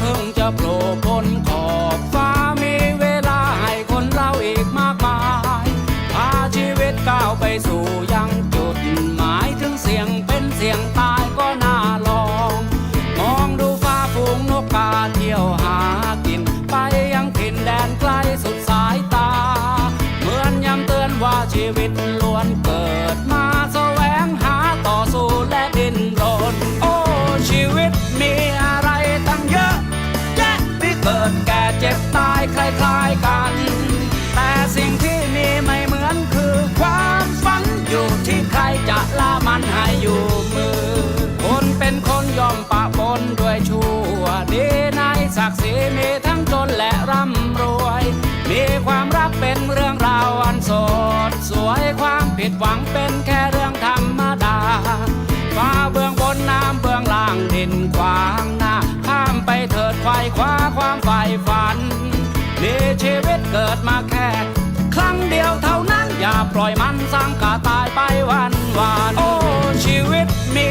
เพิ่งจะโผล่พ้นขอ ศักดิ์ศรีมีทั้งจนและร่ำรวย มีความรักเป็นเรื่องราวอันสดสวยความผิดหวังเป็นแค่เรื่องธรรมดาฟ้าเบื้องบนน้ำเบื้องล่างดินขวางหน้าข้ามไปเถิดไขวคว้าความใฝ่ฝันมีชีวิตเกิดมาแค่ครั้งเดียวเท่านั้นอย่าปล่อยมันสร้างกาตายไปวันวานโอ้ชีวิตมี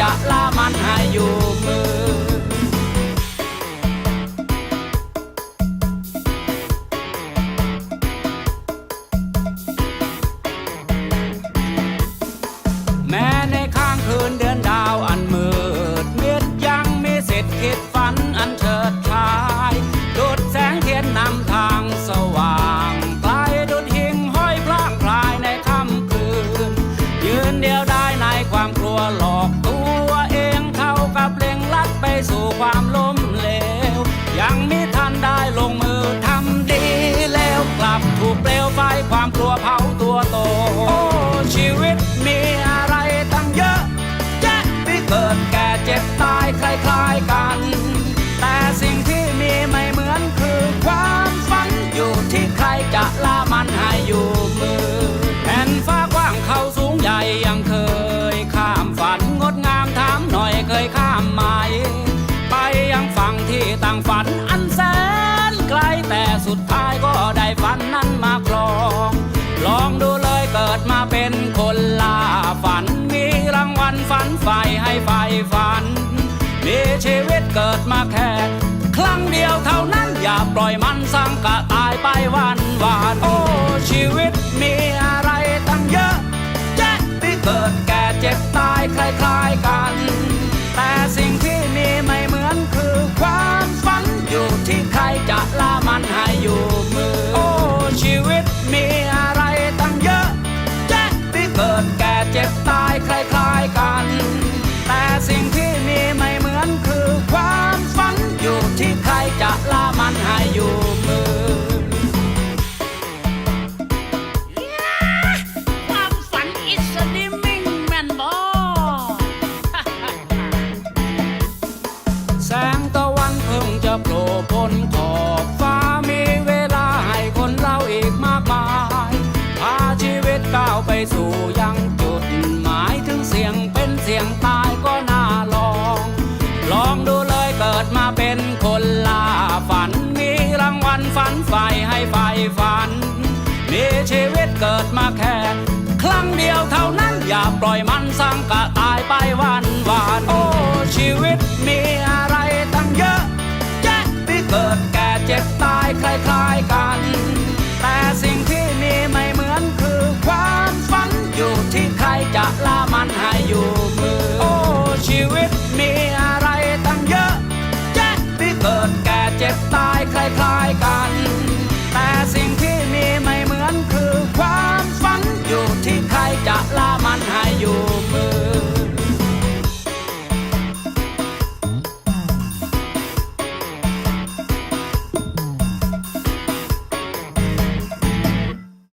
จะลามันให้อยู่มือ แม้ในข้างคืนเดือนดาวอันมืดมิดยังมีสิทธิ์คิดฝันอันเฉิดฉายดุดแสงเทียนนำทางสว่างไกลดุดหิ่งห้อยพลางพลายในค่ำคืน ยืนเดียวได้ในความกลัวหลอ ความล้มเหลวยังม ที่ต่างฝันอันแสนไกลแต่สุดท้ายก็ได้ฝันนั้นมาครอง ลองดูเลยเกิดมาเป็นคนล่าฝัน มีรางวัลฝันใฝ่ให้ใฝ่ฝัน มีชีวิตเกิดมาแค่ครั้งเดียวเท่านั้นอย่าปล่อยมันสังกะตายไปวันวานโอ้ชีวิตมีอะไรตั้งเยอะแยะที่เกิดแก่เจ็บตายคล้ายๆกัน จะโผล่พ้นขอบฟ้ามีเวลาให้คนเราอีกมากมายพาชีวิตก้าวไปสู่ยังจุดหมายถึงเสียงเป็นเสียงตายก็น่าลอง ลองดูเลยเกิดมาเป็นคนล่าฝัน มีรางวัลฝันใฝ่ให้ใฝ่ฝัน มีชีวิตเกิดมาแค่ครั้งเดียวเท่านั้นอย่าปล่อยมันสังกะตายไปวันวานโอ้ชีวิตมีอะไร 呀啦。